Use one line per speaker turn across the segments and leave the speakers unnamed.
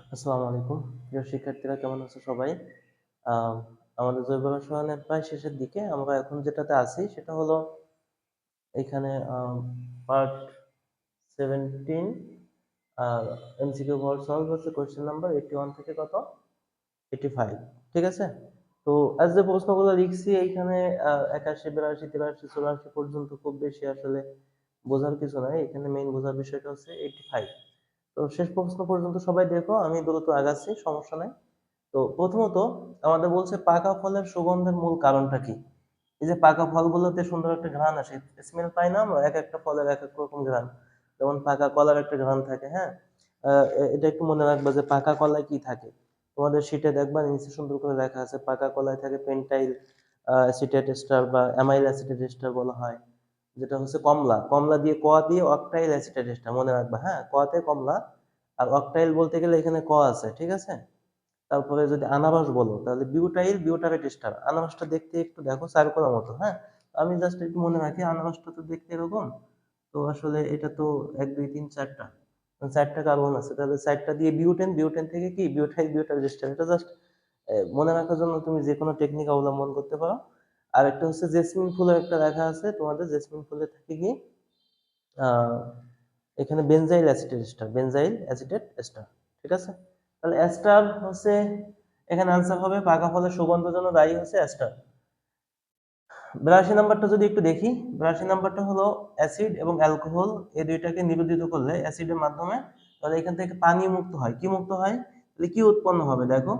আসসালামু আলাইকুম। প্রিয় শিক্ষার্থীরা, কেমন আছো সবাই? আমাদের জৈব রসায়নের প্রায় শেষের দিকে আমরা এখন যেটাতে আছি সেটা হলো এখানে পার্ট সেভেন্টিন এমসিকিউ ভর সলভ হচ্ছে কোয়েশ্চেন নাম্বার এইটি ওয়ান থেকে কত? এইটি ফাইভ ঠিক আছে? তো আজ যে প্রশ্নগুলো লিখছি এইখানে একাশি, বিরাশি, তিরাশি, চুরাশি পর্যন্ত খুব বেশি আসলে বোঝার কিছু নাই। এখানে মেইন বোঝার বিষয়টা হচ্ছে এইটি ফাইভ তো শেষ প্রশ্ন পর্যন্ত সবাই দেখো, আমি দ্রুত আগাচ্ছি, সমস্যা নাই। তো প্রথমত আমাদের বলছে পাকা ফলের সুগন্ধের মূল কারণটা কি? এই যে পাকা ফলগুলোতে সুন্দর একটা ঘ্রাণ আসে স্মেল পাই না আমরা, এক একটা ফলের এক এক রকম ঘ্রাণ। যেমন পাকা কলার একটা ঘ্রাণ থাকে হ্যাঁ? এটা একটু মনে রাখবা যে পাকা কলায় কি থাকে? তোমাদের শীটে দেখবা, নিচে সুন্দর করে লেখা আছে, পাকা কলায় থাকে পেন্টাইল অ্যাসিটেট এস্টার বা অ্যামাইল অ্যাসিটেট এস্টার বলা হয়। যেটা হচ্ছে কমলা। কমলা দিয়ে ক দিয়ে অকটাইল অ্যাসিটেট এস্টার মনে রাখবা হ্যাঁ? কতে কমলা আর অকটাইল বলতে গেলে এখানে ক আছে, ঠিক আছে? তারপরে যদি আনারস বলো, তাহলে বিউটাইল বিউটারেট এস্টার আনারসটা দেখতে একটু দেখো সার্কোলার মতো হ্যাঁ? আমি জাস্ট একটু মনে রাখি, আনারসটা তো দেখতে এরকম। তো আসলে এটা তো এক, দুই, তিন, চারটা। চারটা কার্বন আছে, তাহলে চারটা দিয়ে বিউটেন বিউটেন থেকে কি? বিউটাইল বিউটারেট এস্টার এটা জাস্ট মনে রাখার জন্য তুমি যে কোনো টেকনিক অবলম্বন করতে পারো। আর একটা হচ্ছে জেসমিন ফুলের একটা লেখা আছে, তোমাদের জেসমিন ফুলে থাকে কি? এখানে benzyl acetate ester benzyl acetate ester ঠিক আছে? তাহলে অ্যাস্টার হচ্ছে, এখানে আনসার হবে, পাকা ফলের সুগন্ধের জন্য দায়ী হচ্ছে অ্যাস্টার বিরাশি নাম্বারটা যদি একটু দেখি, বিরাশি নাম্বারটা হলো অ্যাসিড এবং অ্যালকোহল এই দুইটাকে নিবেদিত করলে অ্যাসিডের মাধ্যমে, তাহলে এখান থেকে পানি মুক্ত হয়। কি মুক্ত হয়? তাহলে কি উৎপন্ন হবে? দেখো,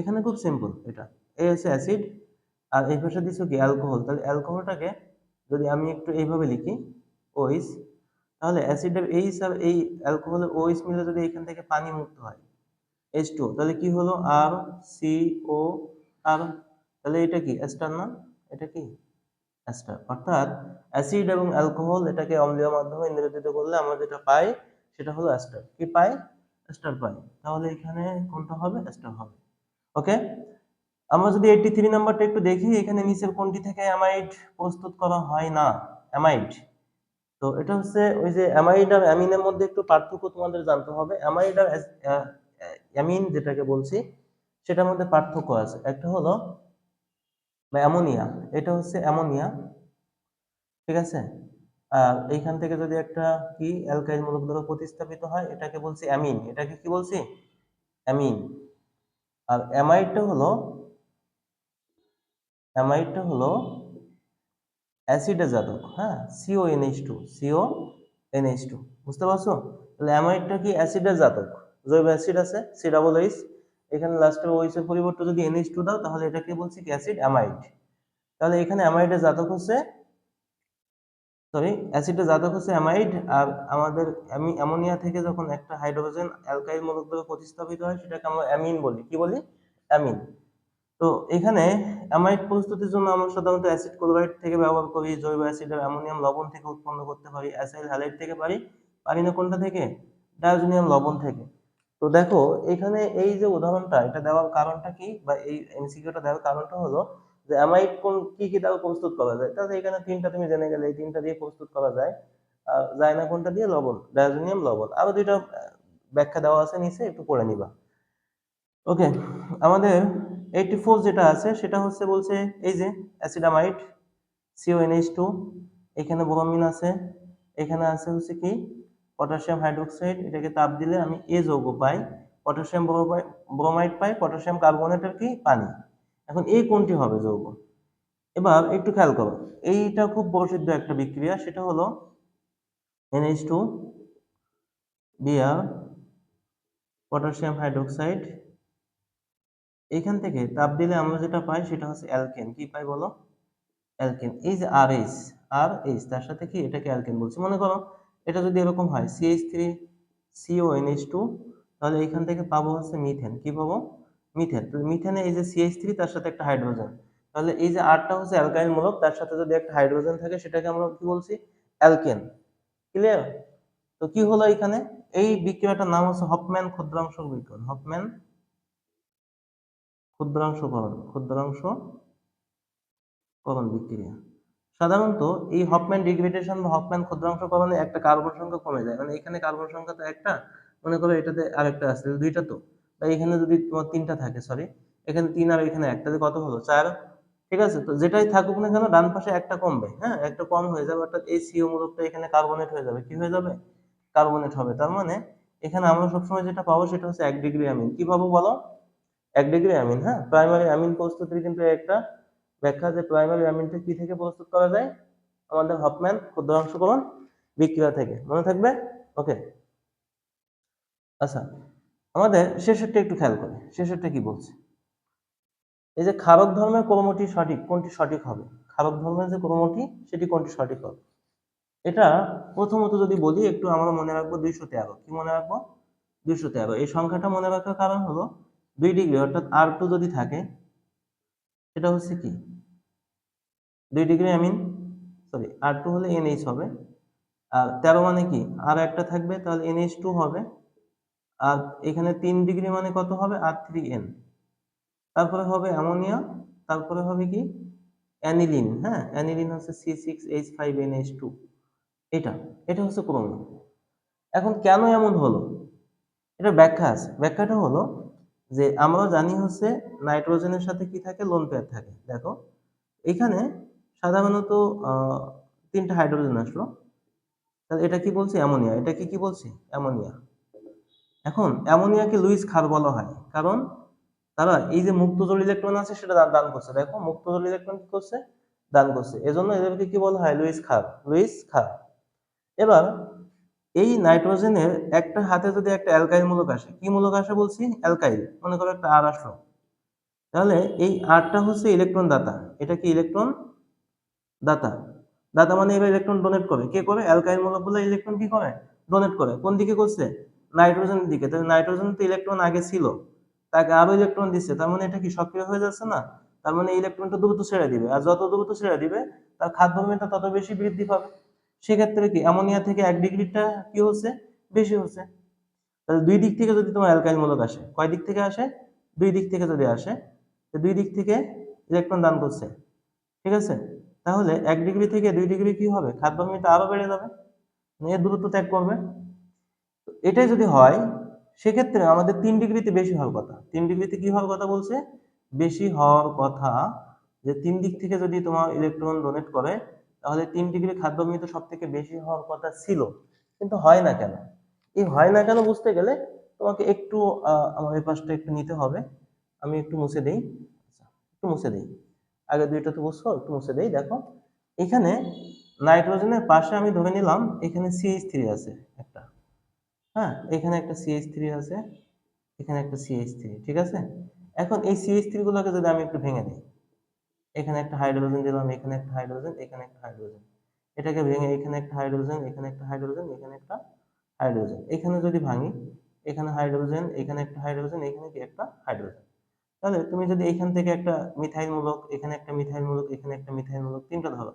এখানে খুব সিম্পল এটা। এই হচ্ছে অ্যাসিড আর এই পাশে দিচ্ছ কি অ্যালকোহল তাহলে অ্যালকোহলটাকে যদি আমি একটু এইভাবে লিখি ওইস তাহলে অ্যাসিডের এইস আর এই অ্যালকোহলের ওইস মিলে যদি এখান থেকে পানি মুক্ত হয় এইচ টু তাহলে কি হলো? আর সি ও আর তাহলে এটা কি? অ্যাস্টার না? এটা কি? অ্যাস্টার অর্থাৎ অ্যাসিড এবং অ্যালকোহল এটাকে অম্লীয় মাধ্যমে নিবেদিত করলে আমরা যেটা পাই, সেটা হলো অ্যাস্টার কি পাই? অ্যাস্টার পাই। তাহলে এখানে কোনটা হবে? অ্যাস্টার হবে। ওকে আমরা যদি এইটি থ্রি নাম্বারটা একটু দেখি, এখানে নিচের কোনটি থেকে অ্যামাইড প্রস্তুত করা হয় না? অ্যামাইড তো এটা হচ্ছে ওই যে অ্যামাইড আর অ্যামিনের মধ্যে একটু পার্থক্য তোমাদের জানতে হবে। অ্যামাইড আর অ্যামিন যেটাকে বলছি, সেটার মধ্যে পার্থক্য আছে। একটা হলো অ্যামোনিয়া এটা হচ্ছে অ্যামোনিয়া ঠিক আছে? আর এইখান থেকে যদি একটা কি অ্যালকাইল মূলক দ্বারা প্রতিস্থাপিত হয়, এটাকে বলছি অ্যামিন এটাকে কি বলছি? অ্যামিন আর অ্যামাইডটা হলো অ্যামাইডটা হলো অ্যাসিডের জাতক হ্যাঁ CO NH two CO NH two বুঝতে পারছ? তাহলে অ্যামাইডটা কি? অ্যাসিডের জাতক জৈব অ্যাসিড আছে সি ডাবল এইচ এখানে লাস্টের ওইচ এর পরিবর্তে যদি এনএইচ টু দাও, তাহলে এটাকে বলছি কি? অ্যাসিড অ্যামাইড তাহলে এখানে অ্যামাইডের জাতক হচ্ছে সরি অ্যাসিডের জাতক হচ্ছে অ্যামাইড আর আমাদের অ্যামি- অ্যামোনিয়া থেকে যখন একটা হাইড্রোজেন অ্যালকাইল মূলক প্রতিস্থাপিত হয়, সেটাকে আমরা অ্যামিন বলি। কি বলি? অ্যামিন। তো এখানে অ্যামাইড প্রস্তুতির জন্য আমরা সাধারণত অ্যাসিড ক্লোরাইড থেকে ব্যবহার করি, জৈব অ্যাসিড অ্যামোনিয়াম লবণ থেকে উৎপন্ন করতে পারি অ্যাসাইল হ্যালাইড থেকে পারি পারি না কোনটা থেকে? ডায়োজোনিয়াম লবণ থেকে। তো দেখো, এখানে এই যে উদাহরণটা, এটা দেওয়ার কারণটা কি? বা এই এমসিকিউটা দেওয়ার কারণটা হলো যে অ্যামাইড কোন, কি কি দ্বারা প্রস্তুত করা যায়? তাহলে এখানে তিনটা তুমি জেনে গেলে, এই তিনটা দিয়ে প্রস্তুত করা যায়। আর যায় না কোনটা দিয়ে? লবণ ডায়োজোনিয়াম লবণ। আরও দুইটা ব্যাখ্যা দেওয়া আছে নিচে, একটু পড়ে নিবা। ওকে আমাদের এইটি ফোর যেটা আছে, সেটা হচ্ছে বলছে এই যে অ্যাসিডামাইড সিওএনএইচ টু এখানে ব্রোমিন আছে, এখানে আছে হচ্ছে কি পটাশিয়াম হাইড্রোক্সাইড এটাকে তাপ দিলে আমি এ যৌগ পাই পটাশিয়াম ব্রোমাইড পাই পটাশিয়াম কার্বনেটের কি পানি। এখন এই কোনটি হবে যৌগ? এবার একটু খেয়াল করো, এইটা খুব প্রসিদ্ধ একটা বিক্রিয়া, সেটা হলো NH two BR potassium hydroxide এখান থেকে তাপ দিলে আমরা যেটা পাই সেটা হচ্ছে অ্যালকেন। কি পাই বলো? অ্যালকেন। এই যে আর এইচ আর এইচ তার সাথে কি এটাকে অ্যালকেন বলছি? মনে করো এটা যদি এরকম হয় CH three CO NH two তাহলে এখান থেকে পাবো হচ্ছে মিথেন কি পাবো? মিথেন তো মিথেনে এই যে সিএইচ থ্রি তার সাথে একটা হাইড্রোজেন তাহলে এই যে আরটা হচ্ছে অ্যালকাইল মূলক তার সাথে যদি একটা হাইড্রোজেন থাকে, সেটাকে আমরা কি বলছি? অ্যালকেন। ক্লিয়ার তো কি হলো এখানে? এই বিক্রিয়াটার নাম হচ্ছে হপম্যান ক্ষুদ্রাংশ বিক্রিয়ন হপম্যান ক্ষুদ্রাংশকরণ ক্ষুদ্রাংশকরণ বিক্রিয়া। সাধারণত এই হপম্যান ডিগ্রেডেশন বা হপম্যান ক্ষুদ্রাংশকরণে একটা কার্বন সংখ্যা কমে যায়। মানে এখানে কার্বন সংখ্যা তো একটা, মনে করো এটাতে আরেকটা আছে, দুইটা তো। বা এখানে যদি তোমার তিনটা থাকে সরি এখানে তিন আর এখানে এক তাহলে কত হলো? চার। ঠিক আছে? তো যেটাই থাকুক না কেন, ডান পাশে একটা কমবে হ্যাঁ? একটা কম হয়ে যাবে, অর্থাৎ এই সিও মূলকটা এখানে কার্বনেট হয়ে যাবে। কি হয়ে যাবে? কার্বনেট হবে। তার মানে এখানে আমরা সবসময় যেটা পাবো সেটা হচ্ছে এক ডিগ্রি অ্যামিন কি পাবো বলো? এক ডিগ্রি অ্যামিন হ্যাঁ? প্রাইমারি অ্যামিন প্রস্তুতির কিন্তু একটা ব্যাখ্যা যে প্রাইমারি অ্যামিনটা কি থেকে প্রস্তুত করা যায়? আমাদের হপম্যান ক্ষুদ্রাংশকরণ বিক্রিয়া থেকে, মনে থাকবে? ওকে আচ্ছা আমাদের শেষেরটা একটু খেয়াল করি, শেষেরটা কি বলছে? এই যে খারক ধর্মের ক্রমটি সঠিক, কোনটি সঠিক হবে? খারক ধর্মের যে ক্রমটি সেটি কোনটি সঠিক হবে? এটা প্রথমত যদি বলি, একটু আমরা মনে রাখব দুইশো তেরো। কি মনে রাখব? দুইশো তেরো। এই সংখ্যাটা মনে রাখার কারণ হলো দুই ডিগ্রি, অর্থাৎ আর টু যদি থাকে, সেটা হচ্ছে কি? দুই degree I mean sorry R two হলে এনএইচ হবে। আর তেরো মানে কি? আর একটা থাকবে, তাহলে এনএইচ টু হবে। আর এখানে তিন ডিগ্রি মানে কত হবে? আর থ্রি এন তারপরে হবে অ্যামোনিয়া, তারপরে হবে কি? অ্যানিলিন হ্যাঁ? অ্যানিলিন হচ্ছে C six H five N H two এটা এটা হচ্ছে ক্রম এখন কেন এমন হলো? এটা ব্যাখ্যা আছে। ব্যাখ্যাটা হলো যে আমরা জানি হচ্ছে নাইট্রোজেনের সাথে কি থাকে? লোন পেয়ার থাকে। দেখো, এখানে সাধারণত তিনটা হাইড্রোজেন আসলো। তাহলে এটা কি বলছি? অ্যামোনিয়া। এটা কি কি বলছি? অ্যামোনিয়া। এখন, অ্যামোনিয়াকে লুইস খার বলা হয়। কারণ, তারা এই যে মুক্ত জল ইলেকট্রন আছে, সেটা দান- করছে। দেখো, মুক্ত জল ইলেকট্রন কি করছে? দান করছে। এজন্য এদেরকে কি বলা হয়? লুইস ক্ষার লুইস ক্ষার এবার এই নাইট্রোজেনের একটা হাতে যদি একটা অ্যালকাইল মূলক আসে, কি মূলক আসে বলছি? অ্যালকাইল। মনে করো একটা আর আসলো। তাহলে এই আরটা হচ্ছে ইলেকট্রন দাতা। এটা কি ইলেকট্রন? দাতা। দাতা মানে এবার ইলেকট্রন ডোনেট করে কে করে অ্যালকাইল মূলকগুলো ইলেকট্রন কি করে? ডোনেট করে। কোন দিকে করছে? নাইট্রোজেনের দিকে। তাহলে নাইট্রোজেন তো ইলেকট্রন আগে ছিল। তাকে আরও ইলেকট্রন দিচ্ছে। তার মানে এটা কি সক্রিয় হয়ে যাচ্ছে না? তার মানে ইলেকট্রনটা দ্রুত ছেড়ে দিবে। আর যত দ্রুত ছেড়ে দিবে, তার খাদ্যমিটা তত বেশি বৃদ্ধি পাবে। সেক্ষেত্রে কি অ্যামোনিয়া থেকে এক ডিগ্রিটা কি হচ্ছে? বেশি হচ্ছে। তাহলে দুই দিক থেকে যদি তোমার অ্যালকাইল মূলক আসে, কয় দিক থেকে আসে? দুই দিক থেকে যদি আসে দুই দিক থেকে ইলেকট্রন দান করছে। ঠিক আছে? তাহলে এক ডিগ্রি থেকে দুই ডিগ্রি কি হবে? খাদ্যমিটা আরও বেড়ে যাবে। এর দূরত্ব ত্যাগ করবে। এটাই যদি হয়, সেক্ষেত্রে আমাদের তিন ডিগ্রিতে বেশি হওয়ার কথা। তিন ডিগ্রিতে কি হওয়ার কথা বলছে? বেশি হওয়ার কথা যে তিন দিক থেকে যদি তোমার ইলেকট্রন ডোনেট করে তাহলে তিন ডিগ্রি খাদ্যমিত সব থেকে বেশি হওয়ার কথা ছিল কিন্তু হয় না কেন? এই হয় না কেন বুঝতে গেলে তোমাকে একটু আমার পাশটা একটু নিতে হবে। আমি একটু মুছে দেই। আচ্ছা, একটু মুছে দেই। আগে দুইটা তো বুঝছ একটু মুছে দেই দেখো। এখানে নাইট্রোজেনের পাশে আমি ধরে নিলাম এখানে সিএইচ থ্রি আছে একটা। হ্যাঁ এখানে একটা সিএইচ থ্রি আছে এখানে একটা সিএইচ থ্রি ঠিক আছে? এখন এই সিএইচ থ্রি গুলোকে যদি আমি একটু ভেঙে দিই এখানে একটা হাইড্রোজেন দিলাম, এখানে একটা হাইড্রোজেন এখানে একটা হাইড্রোজেন এটাকে ভেঙে এখানে একটা হাইড্রোজেন এখানে একটা হাইড্রোজেন এখানে একটা হাইড্রোজেন এখানে যদি ভাঙি, এখানে হাইড্রোজেন এখানে একটা হাইড্রোজেন এখানে কি একটা হাইড্রোজেন তাহলে তুমি যদি এখান থেকে একটা মিথাইল মূলক এখানে একটা মিথাইল মূলক এখানে একটা মিথাইল মূলক তিনটা ধরো।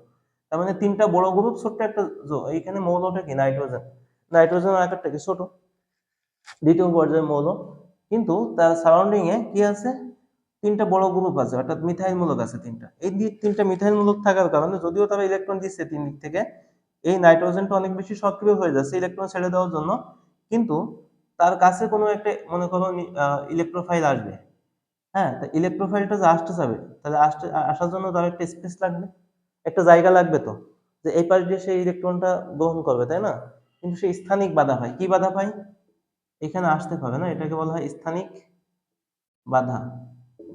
তার মানে তিনটা বড় গ্রুপ, ছোট্ট একটা জো। এইখানে মৌলটা কি? নাইট্রোজেন নাইট্রোজেন আকারটা কি? ছোট। দ্বিতীয় পর্যায়ের মৌল। কিন্তু তার সারাউন্ডিং এ কি আছে? তিনটা বড় গ্রুপ আছে, অর্থাৎ মিথাইল মূলক আছে তিনটা। এই তিনটা মিথাইল মূলক থাকার কারণে যদিও তারা ইলেকট্রন দিচ্ছে তিন দিক থেকে, এই নাইট্রোজেনটা অনেক বেশি সক্রিয় হয়ে যাচ্ছে ইলেকট্রন ছেড়ে দেওয়ার জন্য। কিন্তু তার কাছে কোনো একটা, মনে করো ইলেকট্রোফাইল আসবে। হ্যাঁ তা ইলেকট্রোফাইলটা যে আসতে যাবে, তাহলে আসতে আসার জন্য তার একটা স্পেস লাগবে, একটা জায়গা লাগবে তো, যে এই পাশ দিয়ে সেই ইলেকট্রনটা গ্রহণ করবে, তাই না? কিন্তু সেই স্থানিক বাধা পায়। কি বাধা পায়? এখানে আসতে পারে না, এটাকে বলা হয় স্থানিক বাধা।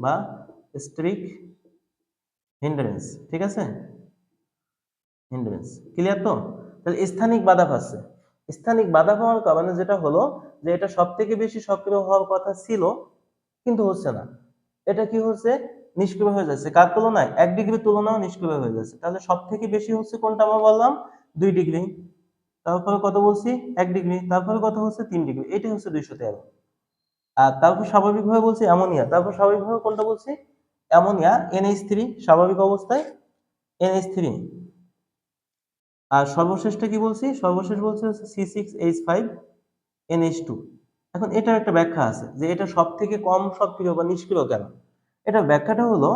বা স্ট্রিক হিন্ডারেন্স ঠিক আছে? হিন্ডারেন্স ক্লিয়ার তো? তাহলে স্থানিক বাধা পাচ্ছে। স্থানিক বাধা পাওয়ার কারণে যেটা হলো যে এটা সব থেকে বেশি সক্রিয় হওয়ার কথা ছিল, কিন্তু হচ্ছে না। এটা কি হচ্ছে? নিষ্ক্রিয় হয়ে যাচ্ছে। কার তুলনায়? এক ডিগ্রি তুলনাও নিষ্ক্রিয় হয়ে যাচ্ছে। তাহলে সব থেকে বেশি হচ্ছে কোনটা আমরা বললাম? দুই ডিগ্রি। তারপরে কত বলছি? এক ডিগ্রি। তারপরে কত হচ্ছে? তিন ডিগ্রি। এটাই হচ্ছে দুইশো তেরো। আর তারপর স্বাভাবিকভাবে বলছি অ্যামোনিয়া। তারপর স্বাভাবিকভাবে কোনটা বলছি? অ্যামোনিয়া এনএইচ থ্রি স্বাভাবিক অবস্থায় এনএইচ থ্রি আর সর্বশেষটা কি বলছি? সর্বশেষ বলছি হচ্ছে C six H five NH two এখন এটার একটা ব্যাখ্যা আছে যে এটা সব থেকে কম সক্রিয় বা নিষ্ক্রিয় কেন? এটা ব্যাখ্যাটা হলো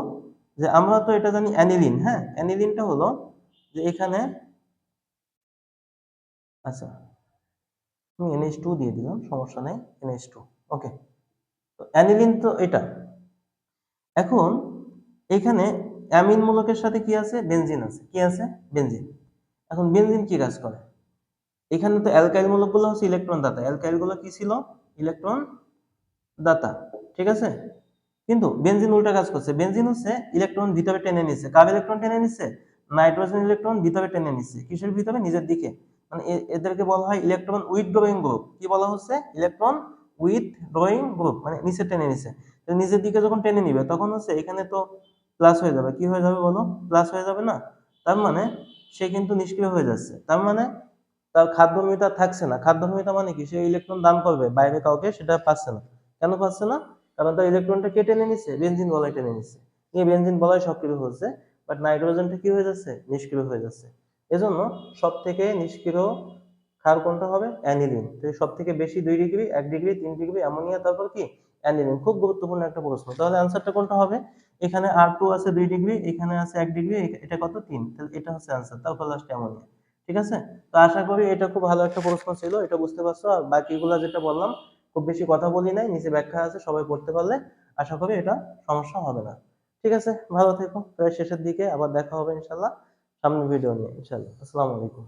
যে আমরা তো এটা জানি অ্যানিলিন হ্যাঁ? অ্যানিলিনটা হলো যে এখানে আচ্ছা আমি এনএইচ টু দিয়ে দিলাম, সমস্যা নেই এনএইচ টু ওকে অ্যানিলিন তো এটা। এখন এখানে অ্যামিন মূলকের সাথে কি আছে? বেনজিন আছে। কি আছে? বেনজিন। এখন বেনজিন কি কাজ করে? এখানে তো অ্যালকাইল মূলকগুলো হচ্ছে ইলেকট্রন দাতা। অ্যালকাইলগুলো কি ছিল? ইলেকট্রন দাতা। ঠিক আছে? কিন্তু বেনজিন উল্টা কাজ করছে। বেনজিন হচ্ছে ইলেকট্রন ভিতরে টেনে নিচ্ছে কার ইলেকট্রন টেনে নিচ্ছে নাইট্রোজেন ইলেকট্রন ভিতরে টেনে নিচ্ছে কিসের ভিতরে? নিজের দিকে। মানে এদেরকে বলা হয় ইলেকট্রন উইথ ড্রয়িং গ্রুপ কি বলা হচ্ছে? ইলেকট্রন উইথ ড্রয়িং গ্রুপ মানে নিচে টেনে নিছে। তো নিজের দিকে যখন টেনে নিবে, তখন হচ্ছে এখানে তো প্লাস হয়ে যাবে। কি হয়ে যাবে বলো? প্লাস হয়ে যাবে না? তার মানে সে কিন্তু নিষ্ক্রিয় হয়ে যাচ্ছে। তার মানে তার খাদ্যভূমিতা থাকছে না। খাদ্যভূমিতা মানে কি? সে ইলেকট্রন দান করবে, বাইরে কাউকে সেটা পাচ্ছে না। কেন পাচ্ছে না? কারণ তার ইলেকট্রনটা কে টেনে নিচ্ছে বেনজিন বলয় টেনে নিচ্ছে এই বেনজিন বলয় সক্রিয় হচ্ছে বাট নাইট্রোজেনটা কি হয়ে যাচ্ছে? নিষ্ক্রিয় হয়ে যাচ্ছে। এজন্য সব থেকে নিষ্ক্রিয় ক্ষার কোনটা হবে? অ্যানিলিন। তো সব থেকে বেশি দুই ডিগ্রি, এক ডিগ্রি, তিন ডিগ্রি, অ্যামোনিয়া, তারপর কি? অ্যানিলিন। খুব গুরুত্বপূর্ণ একটা প্রশ্ন। তাহলে অ্যান্সারটা কোনটা হবে? এখানে আর টু আছে দুই ডিগ্রি, এখানে আছে এক ডিগ্রি এটা কত? তিন। তাহলে এটা হচ্ছে অ্যান্সার তারপর লাস্ট অ্যামোনিয়া। ঠিক আছে? তো আশা করি এটা খুব ভালো একটা প্রশ্ন ছিল, এটা বুঝতে পারছ। আর বাকিগুলো যেটা বললাম, খুব বেশি কথা বলি নাই, নিচে ব্যাখ্যা আছে, সবাই পড়তে পারলে আশা করি এটা সমস্যা হবে না। ঠিক আছে? ভালো থেকো। প্রায় শেষের দিকে আবার দেখা হবে ইনশাল্লাহ সামনের ভিডিও নিয়ে ইনশাল্লাহ আসসালামু আলাইকুম।